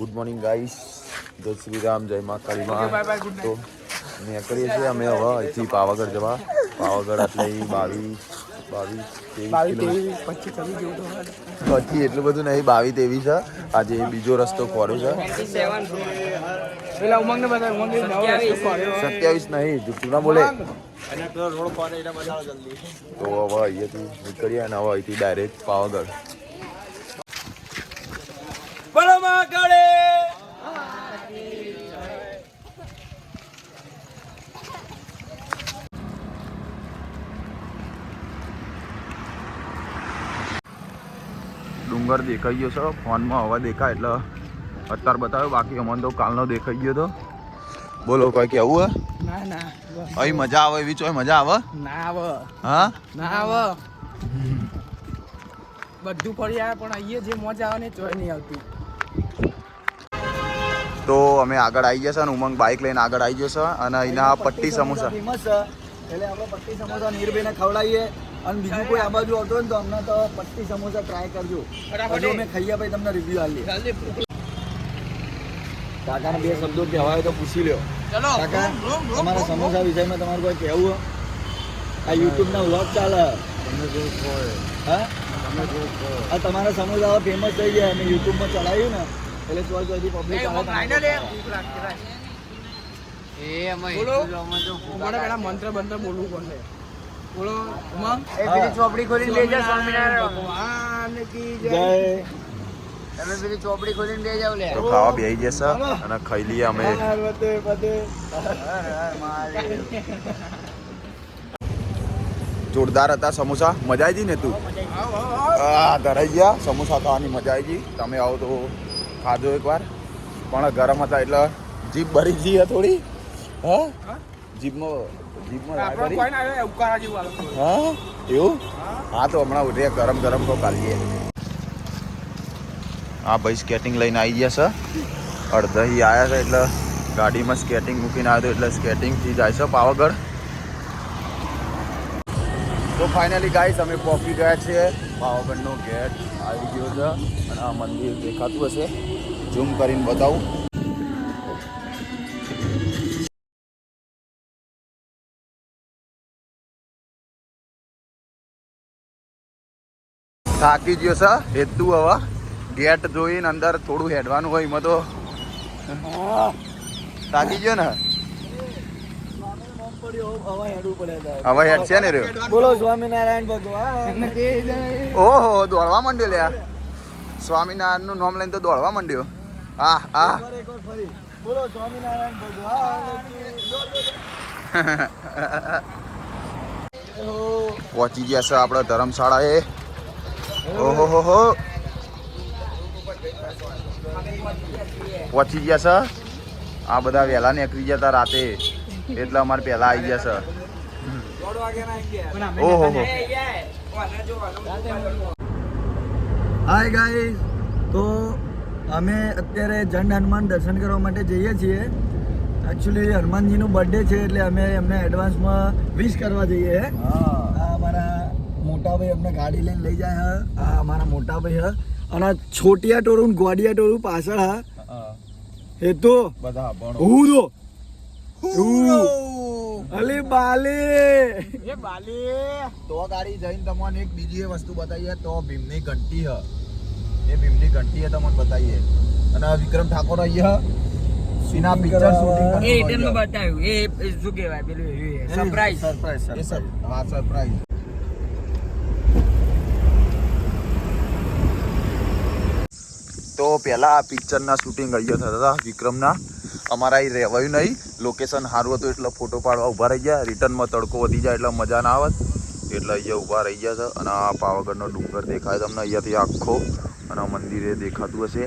Good morning guys જય શ્રી રામ જય મા કાળી મા. તો અમે નીકળીએ છીએ. અમે હવે અહીંથી પાવાગઢ જવા. પાવાગઢ એટલે બાવીસ બાવીસ તેવીસ. પછી એટલું બધું નહીં બાવીસ તેવીસ છે. આજે બીજો રસ્તો ખોર્યો છે. સત્યાવીસ. નહીં તું ના બોલે. તો હવે અહીંયાથી નીકળીએ અને હવે અહીંથી ડાયરેક્ટ પાવાગઢ બોલો મહાકાળી! ડુંગર દેખાઈ ગયો છે. ફોનમાં હવા દેખાય એટલે અત્યારે બતાવ્યો. બાકી અમને તો કાલનો દેખાઈ ગયો તો. બોલો કોઈ કેવું હે? ના ના. અહીં મજા આવે એવી? ચોય મજા આવે? ના આવે. હા? ના આવે. બધું ફરી આવે પણ અહીંયા જે મજા આવે ને ચોય નહીં આવતી. તો અમે આગળ આવી ગયા છે અને ઉમંગ બાઇક લઈને આગળ આવી છે અને અહીંના પટ્ટી સમોસા. ફેમસ છે. એટલે આપણે પટ્ટી સમોસા નીરબેને ખવડાવીએ. અને બીજું કોઈ આ બાજુ આવતો હોય ને તો અમને તો પટ્ટી સમોસા ટ્રાય કરજો. ફટાફટ હજુ અમે ખાઈએ પછી તમને રિવ્યુ આલીએ કાકાને બે શબ્દો કહેવાય હોય તો પૂછી લ્યો. કાકા તમારા સમોસા વિષયમાં તમારું કોઈ કહેવું હોય? આ યુટ્યુબના વ્લોગ ચાલે. હા? આ તમારા સમોસા ફેમસ થઈ ગયા. અમે યુટ્યુબમાં ચલાવ્યું ને એટલે તો ચોરથી પબ્લિક બોલો. ઉમંગને પેલા મંત્ર બંત્ર બોલવું પડશે બોલો ઉમંગ? એ પેલી ચોપડી ખોલીને લઈ જા સ્વામિનારાયણ. ભગવાન કી જય જય. તમે પેલી ચોપડી ખોલીને લઈ જાવ લે. તો ખાવા બેસી જશે અને ખાઈ લઈએ અમે. જોરદાર હતા સમોસા. મજા આવી ગઈ ને તું? આ ધરાઈ ગયા. સમોસા ખાવાની મજા આવી ગઈ. તમે આવો તો ખાજો એકવાર. પણ ગરમ હતા એટલે જીભ ભરી ગઈ હે થોડી. હા? જીભમાં જીભમાં હા? એવું? હા તો હમણાં ઉઠીએ ગરમ ગરમ તો કાઢીએ. હા ભાઈ સ્કેટિંગ લઈને આવી ગયા છે. અડધાથી આવ્યા છે એટલે ગાડીમાં સ્કેટિંગ મૂકીને આવ્યો એટલે સ્કેટિંગથી જાય છે પાવાગઢ. તો ફાઇનલી ગાઈસ અમે પહોંચી ગયા છીએ. પાવાગઢનો ગેટ આવી ગયો છે અને આ મંદિર દેખાતું હશે. ઝૂમ કરીને બતાવું. થાકી ગયો છે. હેતું હવે ગેટ જોઈને અંદર થોડું હેડવાનું હોય એમાં તો. થાકી ગયો ને? હવે હેડ છે ને રહ્યો? બોલો સ્વામિનારાયણ ભગવાન. ઓહો દોડવા માંડ્યો લ્યા. સ્વામિનારાયણનું નામ લઈને તો દોડવા માંડ્યો. આ આ એકવાર એકવાર ફરી. બોલો સ્વામિનારાયણ ભગવાન. પહોંચી ગયા છે આપણે ધર્મશાળાએ. ઓહો હો હો પહોંચી ગયા છે? આ બધા વહેલા નીકળી ગયા હતા રાતે. એટલે અમારે પહેલા આવી ગયા છે. ઓહો હો હાય ગાઈસ તો અમે અત્યારે જંડ હનુમાન દર્શન કરવા માટે જઈએ છીએ. એકચ્યુઅલી હનુમાનજીનું બર્થડે છે એટલે અમે એમને એડવાન્સમાં વિશ કરવા જઈએ. હે. મોટા ભાઈ અમને ગાડી લઈને લઈ જાય હા. આ અમારા મોટા ભાઈ હે. અને છોટિયા ટોરું ને ગોડિયા ટોરું પાછળ હા. એ તો બધા હું તો. હું અલી એ બાલી. તો ગાડી જઈને તમને એક બીજી એ વસ્તુ બતાવીએ તો ભીમની ઘંટી હ. એ ભીમની ઘંટી હે તમને બતાવીએ. અને વિક્રમ ઠાકોર અહીંયા સીના પિક્ચર શૂટિંગ એ બતાવ્યું. એ શું કહેવાય પેલું? સરપ્રાઈઝ સરપ્રાઈઝ સર હા સરપ્રાઈઝ તો પહેલાં આ પિક્ચરના શૂટિંગ અહીંયા થતા હતા વિક્રમના. અમારા અહીં રહેવાયું નહીં. લોકેશન સારું હતું એટલે ફોટો પાડવા ઊભા રહી ગયા. રિટર્નમાં તડકો વધી જાય એટલે મજા ના આવત એટલે અહીંયા ઊભા રહી ગયા છે અને આ પાવાગઢનો ડુંગર દેખાય તમને. અહીંયાથી આખો અને મંદિરે દેખાતું હશે.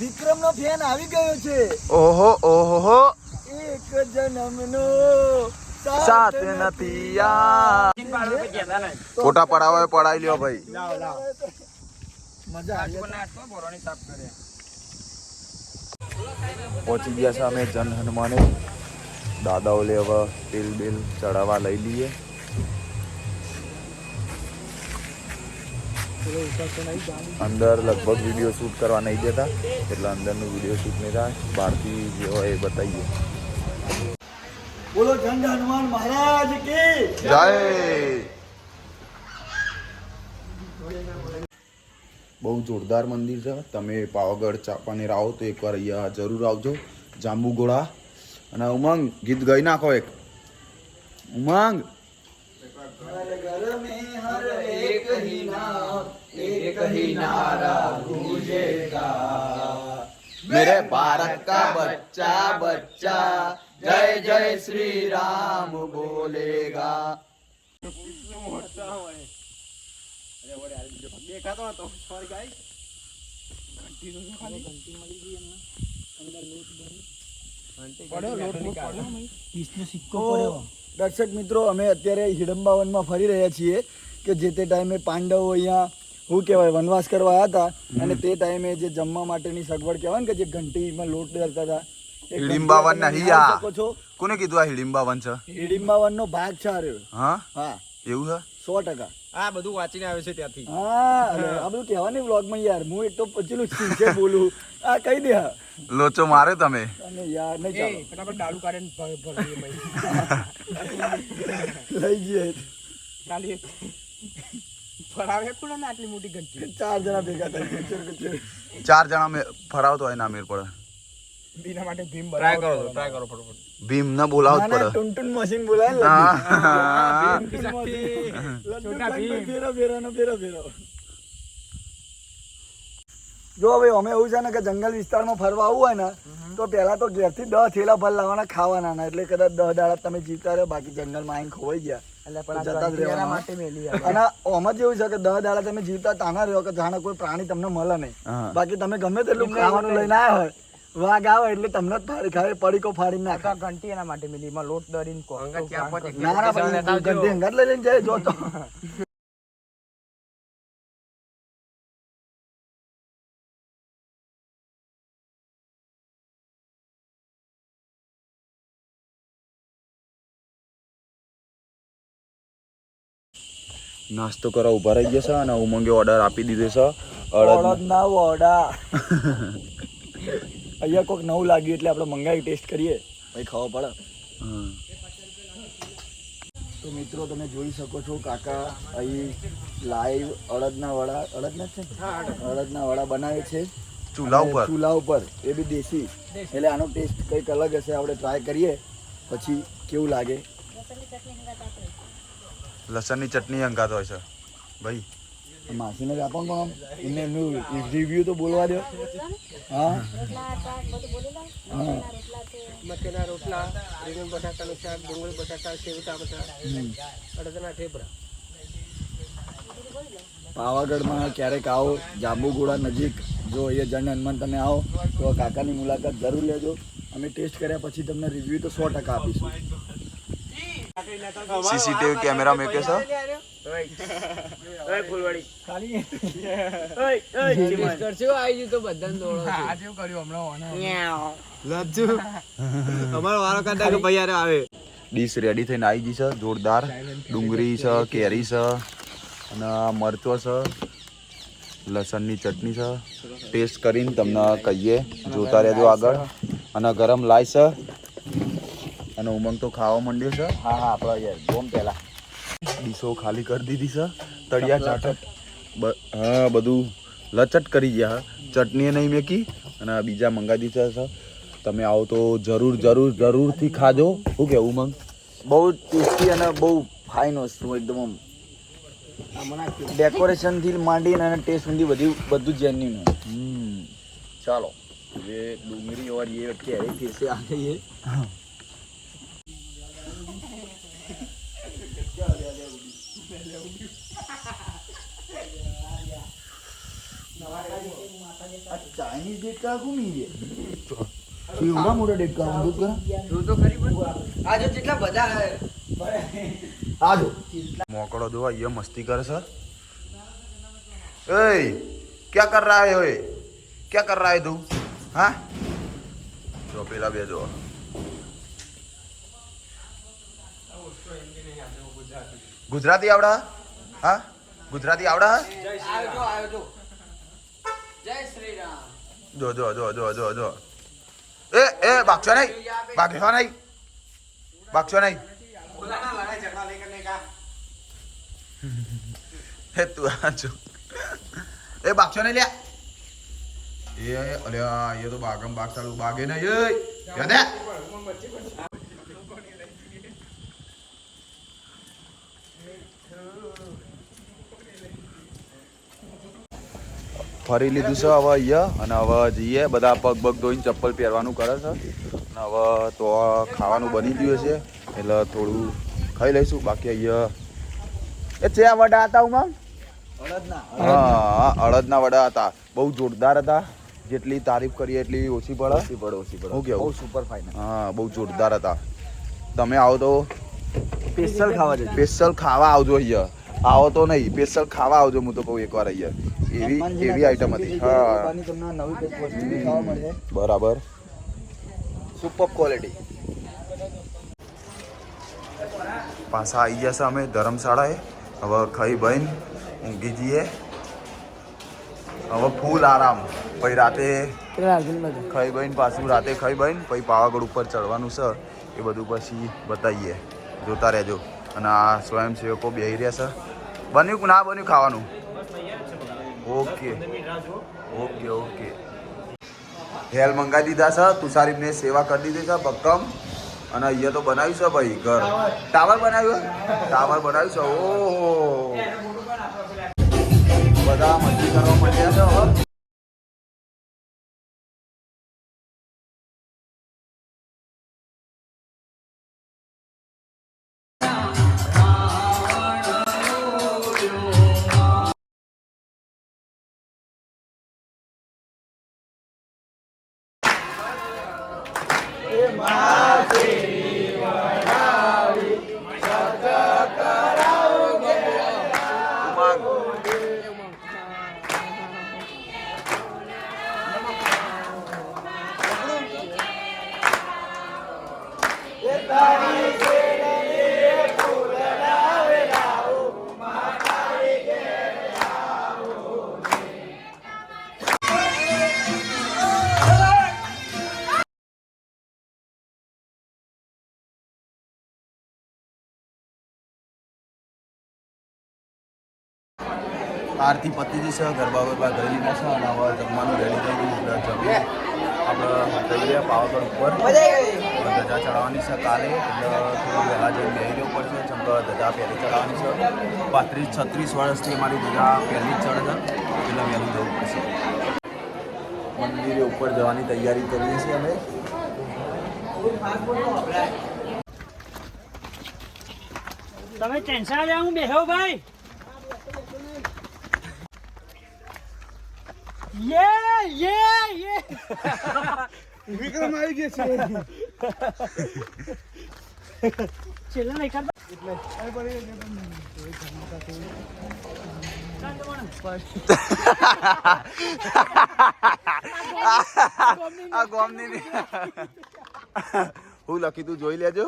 વિક્રમનો ફેન આવી ગયો છે. ઓહો ઓહો એક જન્મનો સાથ નથી આ ફોટા પડાવે પડાવી લ્યો ભાઈ મજા આવી પહોંચી ગયા છે અમે જન હનુમાને દાદાઓ લે હવે તેલ બેલ ચડાવવા લઈ લઈએ અંદર લગભગ વીડિયો શૂટ કરવા નહીં દેતા એટલે અંદરનું વીડિયો શૂટ નહીં થાય બહારથી જે હોય એ બતાવીએ બોલો જંડ હનુમાન મહારાજ કી જય બહુ જોરદાર મંદિર છે તમે પાવાગઢ ચાપાનેર આવો તો એકવાર અહીંયા જરૂર આવજો જાંબુગોળા અને ઉમંગ ગીત ગાઈ નાખો એક ઉમંગ हर घर में हर एक ही नाम एक ही नारा गूंजेगा मेरे भारत का बच्चा बच्चा જય જય શ્રી રામ બોલેગા દર્શક મિત્રો અમે અત્યારે હિડમ્બાવનમાં ફરી રહ્યા છીએ કે જે તે ટાઈમે પાંડવો અહીંયા શું કહેવાય વનવાસ કરવા આવ્યા હતા. અને તે ટાઈમે જે જમવા માટેની સગવડ કહેવાય ને કે જે ઘંટીમાં લોટ ડરતા હતા એ ના નહીં છો કોને કીધું આ હિડિંબાવન છે? હિડીમ્બાવનનો ભાગ છે આ હા? હા. એવું છે? સો ટકા. આ બધું વાંચીને આવે છે ત્યાંથી. હા આ બધું કહેવાની વ્લોગમાં યાર હું એક તો પચેલું છે બોલું? આ કહી દે. હા. લોચો મારે તમે. અને યાર નહીં ચાલો. ફટાફટ ડાળું કાઢીને ભાઈ. લઈ જઈએ. ચાલી ફરાવે કોણ આટલી મોટી ઘંટી? ચાર જણા ભેગા કચર. ચાર જણા મેં ફરાવતો હોય ના મેર પડે. બીના માટે ભીમ ટ્રાય કરો ટ્રાય કરો ફટાફટ. ભીમ ના બોલાવો જ પડે. ટુનટુન મશીન બોલાય હા. છોટા ભીમ. ફેરો ફેરો નો ફેરો ફેરો. જો ભાઈ અમે એવું છે ને કે જંગલ વિસ્તારમાં ફરવા આવવું હોય ને તો પહેલા તો ઘેરથી દસ થેલા ફળ લાવવાના ખાવાના ના એટલે કદાચ દસ દાડા તમે જીવતા રહ્યો બાકી જંગલમાં આઈને ખોવાઈ ગયા. એટલે જતા જ માટે અને આમાં જ એવું છે કે દસ દાડા તમે જીવતા તાના રહ્યો કે જાણે કોઈ પ્રાણી તમને મળે નહીં. બાકી તમે ગમે તેટલું ખાવાનું લઈને આવ્યા હોય વાઘ આવે એટલે તમને જ ફાડી ખાય પડીકો ફાડી નાખે. ઘંટી એના માટે મિલી માં લોટ દળીને કો. ના ના ભાઈ ગંધી હંગાત લઈ લઈને જાય જો તો. નાસ્તો કરવા ઊભા રહી ગયા છે અને ઉમંગે ઓર્ડર આપી દીધો છે. અડદ ના વડા. અહીંયા કોઈક નવું લાગ્યું એટલે આપણે મંગાવી ટેસ્ટ કરીએ. ભાઈ ખાવા પડે. તો મિત્રો તમે જોઈ શકો છો કાકા અહીં લાઈવ અડદના વડા અડદના છે? અડદના. વડા બનાવે છે. ચૂલા ઉપર? ચૂલા ઉપર. એ બી દેશી. એટલે આનો ટેસ્ટ કંઈક અલગ હશે આપણે ટ્રાય કરીએ. પછી કેવું લાગે? લસણની ચટણી અંગાત હોય છે. ભાઈ માસીને જ પણ આમ એમને એમનું રિવ્યુ તો બોલવા દો. હા? મકેના રોટલા રીંગણ બટાકાનું શાક ડુંગળી બટાકા પાવાગઢમાં ક્યારેક આવો જાંબુગોડા નજીક. જો અહીંયા જન હનુમાન તમે આવો, તો કાકાની મુલાકાત જરૂર લેજો. અમે ટેસ્ટ કર્યા પછી તમને રિવ્યુ તો સો ટકા આપીશું. સીસીટીવી કેમેરા મેકે છે. ડીશ રેડી થઈને આવી ગઈ છે, જોરદાર. ડુંગળી છે, કેરી છે, અને મરચો છે, લસણની ચટણી છે. ટેસ્ટ કરીને તમને કહીએ. જોતા રહેજો આગળ. અને ગરમ લાય છે. અને ઉમંગ તો ખાવા માંડ્યો છે હા હા આપણે યાર બોમ પહેલા ડીશો ખાલી કરી દીધી છે તળિયા ચાટટ બ- હા બધું લચટ કરી ગયા ચટણી નહીં મેકી અને આ બીજા મંગાવી દીધા છે તમે આવો તો જરૂર જરૂર જરૂરથી ખાજો શું કેવું મંગ બહુ ટેસ્ટી અને બહુ ફાઇન વસ્તુ એકદમ ડેકોરેશન થી માંડીને અને ટેસ્ટ સુધી બધું બધું જેન્યુન હમ ચાલો ये डूंगरी और ये कैरी फिर से आ गई है ચાઇનીઝ ડેટકા ઘૂમી ગયા. મોટા ડેટકા દૂધ કરા? આજે જેટલા બધા આજો. મોકળો અહીંયા મસ્તી કરે સર એય ક્યાં કર રહા હે ઓય ક્યાં કર રહા હે તું? હા? જો પેલા બે જો ગુજરાતી આવડા? હા? ગુજરાતી આવડા? જય શ્રી રામ જય શ્રી રામ. જો જો જો જો જો જો એ એ બાગશો નહીં બાગશો નહીં બાગશો નહીં હે તું આ જો એ બાગશો નહીં લ્યા એ અલ્યા એ તો બાગમ બાગ ચાલુ બાગે નહીં એ યાદ હે? ફરી લીધું છે હવે અહીંયા. અને હવે જઈએ બધા પગ પગ ધોઈને ચપ્પલ પહેરવાનું કરે છે. અને હવે તો ખાવાનું બની ગયું છે. એટલે થોડું ખાઈ લઈશું. બાકી અહીંયા એ છે વડા હતા ઉમાં? હા અડદના વડા હતા. બહુ જોરદાર હતા. જેટલી તારીફ કરીએ એટલી ઓછી પડે. ઓછી પડે ઓછી પડે. ઓકે બહુ સુપર ફાઇન હા બહુ જોરદાર હતા. તમે આવો તો સ્પેશિયલ ખાવા સ્પેશિયલ ખાવા આવજો અહીંયા. આવો તો નહીં સ્પેશિયલ ખાવા આવજો હું તો કહું એકવાર અહીંયા. એવી એવી આઈટમ હતી હા. બરાબર. સુપર ક્વોલિટી પાછા આવી જશે અમે ધર્મશાળાએ. હવે ખાઈ બહેન ઊંઘી જઈએ. હવે ફૂલ આરામ. પછી રાતે ખાઈ બહેન પાછું રાતે ખાઈ બહેન પછી પાવાગઢ ઉપર ચડવાનું છે. એ બધું પછી બતાવીએ. જોતા રહેજો. અને આ સ્વયંસેવકો બેહી રહ્યા છે. બન્યું ના બન્યું ખાવાનું? ઓકે. Okay okay. હેલ મંગાવી દીધા છે. તુષારીને સેવા કરી દીધી છે ભક્કમ. અને અહીંયા તો બનાવ્યું છે ભાઈ ઘર. ટાવર બનાવ્યું ટાવર બનાવ્યું છે? ઓહો. બધા મસ્તી કરવા મળ્યા છે આરતી પતિજી છે ગરબા ગરબા કરી લીધા છે અને હવે જમવાનું રેડી થઈ ગયું જમીએ આપણે જઈએ પાવાગઢ ઉપર. ધજા ચડાવવાની છે કાલે. એટલે થોડું વહેલા જઈને બેહી રહેવું પડશે. જેમ કે ધજા પહેલી ચડાવવાની છે. પાંત્રીસ છત્રીસ વર્ષથી મારી ધજા પહેલી જ ચડે છે. એટલે વહેલું જવું પડશે. મંદિરે ઉપર જવાની તૈયારી કરીએ છીએ અમે. તમે ટેન્શન લે હું બેહો ભાઈ. યે યે યે વિક્રમ આવી ગયો છે. છેલ્લા નહીં કરતા હું લખી તું જોઈ લેજો.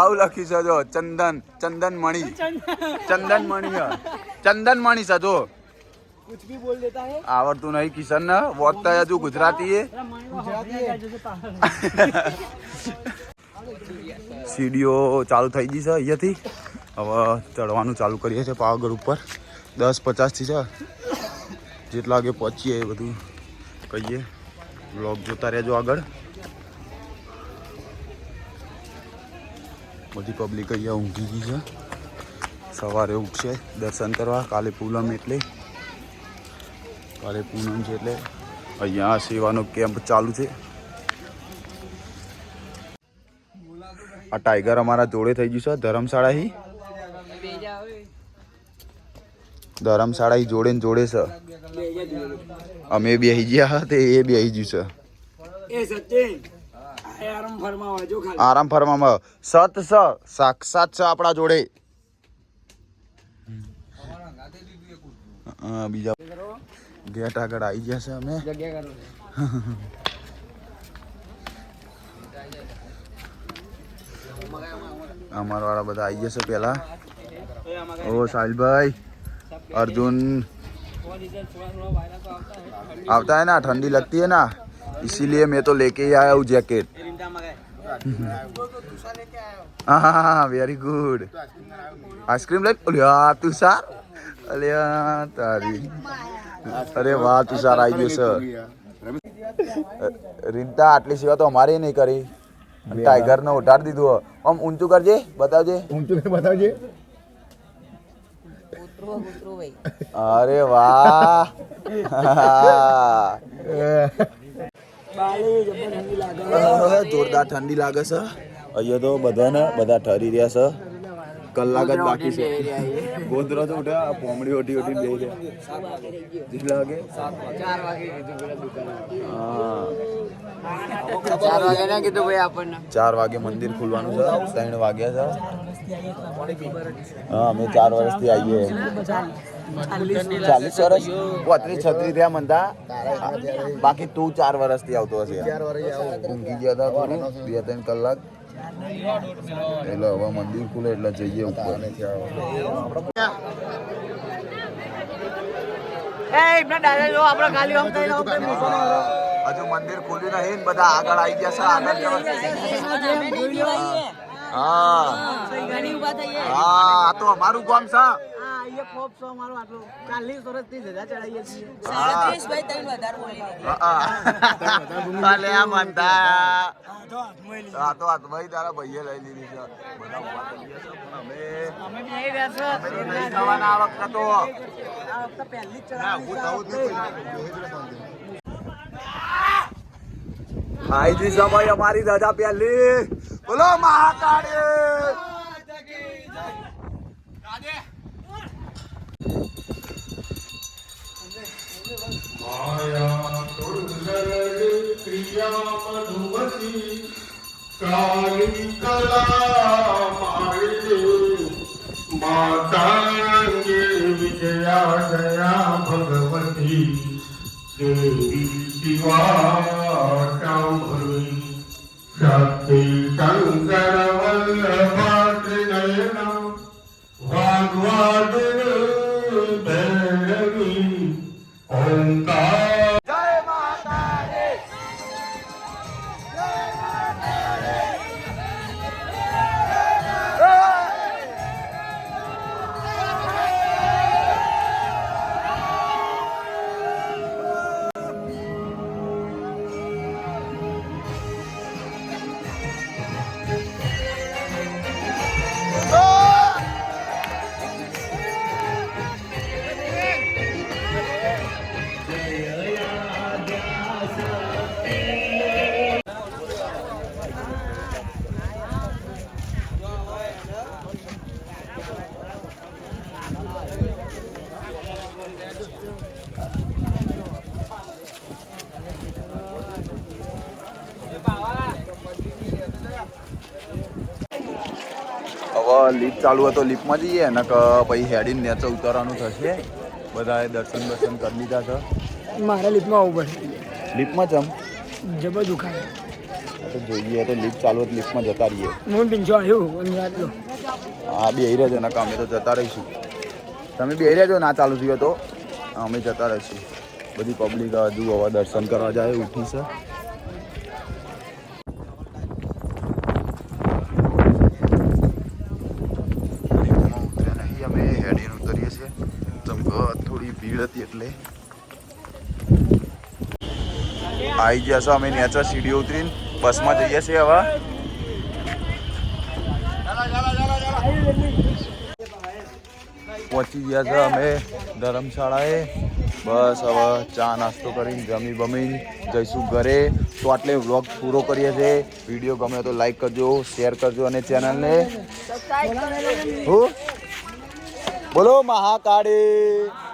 આવું લખી સજો ચંદન ચંદન મણી ચંદન. મણી હ. ચંદન મણી સજો જો कुछ भी बोल देता है આવડતું નહીં કિશન ને વોતતા હજુ ગુજરાતી એ સીડીઓ ચાલુ થઈ ગઈ છે અહીંયાથી હવે ચડવાનું ચાલુ કરીએ છીએ પાવાગઢ ઉપર દસ પચાસથી છે જેટલા વાગે પહોંચીએ એ બધું કહીએ બ્લોગ જોતા રહેજો આગળ બધી પબ્લિક અહીંયા ઊંઘી ગઈ છે સવારે ઉઠશે દર્શન કરવા કાલે પૂનમ એટલે કાલે પૂનમ છે એટલે અહીંયા સેવાનો કેમ્પ ચાલુ છે. આ ટાઈગર અમારા જોડે થઈ ગયું છે ધર્મશાળા હી ધર્મશાળા જોડે ને જોડે છે. અમે બેહી ગયા તે એ બેહી ગયું છે. આરામ ફરવામાં સત સ સાક્ષાત છે આપણા જોડે. બીજા ગેટ આગળ આવી ગયા છે અમે જગ્યા કરો અમારા વાળા બધા આવી જશે પેલા ઓ સાહિલભાઈ अर्जुन और इधर थोड़ा थोड़ा वायरस आता है ठंडी आता है ना ठंडी लगती है ना इसीलिए मैं तो लेके ही आया हूँ जैकेट हाँ हाँ हाँ very good ice cream like Alia Tushar Alia तारी અરે વાહ તુષાર આવી ગયો સર રીંટા આટલી સેવા તો અમારે નહીં કરી. ટાઈગર ને ઉઠાડી દીધું આમ ઊંચું કરજે બતાવજે. ઊંચું બતાવજે. અરે વાહ. જોરદાર ઠંડી લાગે છે. અહીંયા તો બધાને બધા ઠરી રહ્યા છે. કલાક જ બાકી છે. ગોધરા તો ઉઠ્યા પોમડી ઓટી ઓટી બે કેટલા વાગે? હા. ચાર વાગે ના કીધું ભાઈ આપણને. ચાર વાગે મંદિર ખુલવાનું છે. ત્રણ વાગ્યા છે. હા અમે ચાર વર્ષથી આવીએ ચાલીસ વર્ષ? પોત્રીસ છત્રીસ થયા મનતા બાકી તું ચાર વર્ષથી આવતો હશે. ઊંઘી ગયા હતા બે ત્રણ કલાક. એટલે હવે મંદિર ખુલે એટલે જઈએ ઉપર. હજુ મંદિર ખુલ્યું નહીં ને બધા આગળ આવી ગયા છે આગળ હા. હા આ તો અમારું ગામ છે. અલે આ મનતા. આ તો હાથમાં તારા ભાઈએ લઈ લીધી છે. બધા ઊભા થઈ ગયા છે પણ અમે અમે તો નહીં થવાના આ વખતે તો. ના, ઊભું થવું જ નથી. આઈ જી સમય અમારી દાદા પહેલી. બોલો મહાકાળી. માયા કુંડળ ક્રિયા મધુવતી કાલી કલા ભગવતી દેવી શિવા ચાંભવી લિફ્ટ ચાલુ હોય તો લિફ્ટમાં જઈએ ને કે પછી હેડીને નેચે ઉતારવાનું થશે. બધાએ દર્શન દર્શન કરી લીધા છે. મારે લીપમાં આવવું પડે લિફ્ટમાં જમ જબર દુખાય તો જોઈએ તો લિફ્ટ ચાલુ હોય તો લિફ્ટમાં જતા રહીએ. હું પિંચો આવ્યું અને હા બે રહેજો ને અમે તો જતા રહીશું. તમે બે રહેજો ના ચાલુ થયો તો? અમે જતા રહીશું. બધી પબ્લિક હજુ હવે દર્શન કરવા જાય ઉઠી છે લિફ્ટમાં ઉતર્યા નહીં અમે હેડીને ઉતરીએ છીએ જેમ કે થોડી ભીડ હતી એટલે. આવી ગયા છો અમે નેચર સીડીઓ ઉતરીને. બસમાં જઈએ છીએ હવે. પહોંચી ગયા છે અમે ધર્મશાળાએ. બસ હવે ચા નાસ્તો કરીને જમી બમીને જઈશું ઘરે. તો આટલે વ્લોગ પૂરો કરીએ છીએ. વીડિયો ગમે તો લાઈક કરજો, શેર કરજો અને ચેનલને. હું? બોલો મહાકાળી.